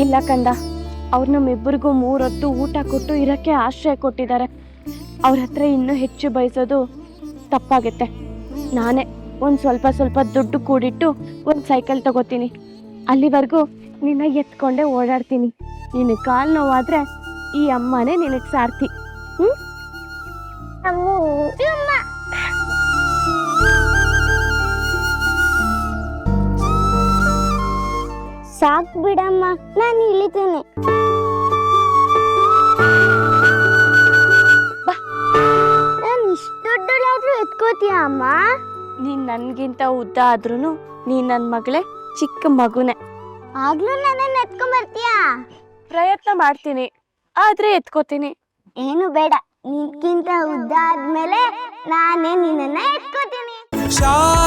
ಇಲ್ಲ ಕಂದ. ಅವ್ರು ನಮ್ಮಿಬ್ಬರಿಗೂ ಮೂರೊತ್ತು ಊಟ ಕೊಟ್ಟು ಇರಕ್ಕೆ ಆಶ್ರಯ ಕೊಟ್ಟಿದ್ದಾರೆ. ಅವ್ರ ಹತ್ರ ಇನ್ನೂ ಹೆಚ್ಚು ಬಯಸೋದು ತಪ್ಪಾಗುತ್ತೆ. ನಾನೇ ಒಂದು ಸ್ವಲ್ಪ ಸ್ವಲ್ಪ ದುಡ್ಡು ಕೂಡಿಟ್ಟು ಒಂದು ಸೈಕಲ್ ತಗೋತೀನಿ. ಅಲ್ಲಿವರೆಗೂ ನಿನ್ನ ಎತ್ಕೊಂಡೇ ಓಡಾಡ್ತೀನಿ. ನಿನಗೆ ಕಾಲು ನೋವಾದರೆ ಈ ಅಮ್ಮನೇ ನಿನಗೆ ಸಾರ್ಥಿ ಹ್ಞೂ ಸಾಕ್ ಬಿಡಮ್ಮ ನಾನು ಇಳಿತೇನೆ. ನಾನು ಇಷ್ಟು ದೊಡ್ಡದಾದ್ರೂ ಎತ್ಕೋತೀಯ ಅಮ್ಮ? ನೀನ್ ನನಗಿಂತ ಉದ್ದ ಆದ್ರೂ ನೀನು ನನ್ನ ಮಗಳೇ ಚಿಕ್ಕ ಮಗುನೇ. ಆಗ್ಲೂ ನನ್ನನ್ನು ಎತ್ಕೊಂಡ್ ಬರ್ತೀಯಾ ಪ್ರಯತ್ನ ಮಾಡ್ತೀನಿ ಆದ್ರೆ ಎತ್ಕೋತೀನಿ. ಏನು ಬೇಡ ನಿನ್ಗಿಂತ ಉದ್ದ ಆದ್ಮೇಲೆ ನಾನೇ ನಿನ್ನನ್ನ ಎತ್ಕೋತೀನಿ. ಶಾರದೆ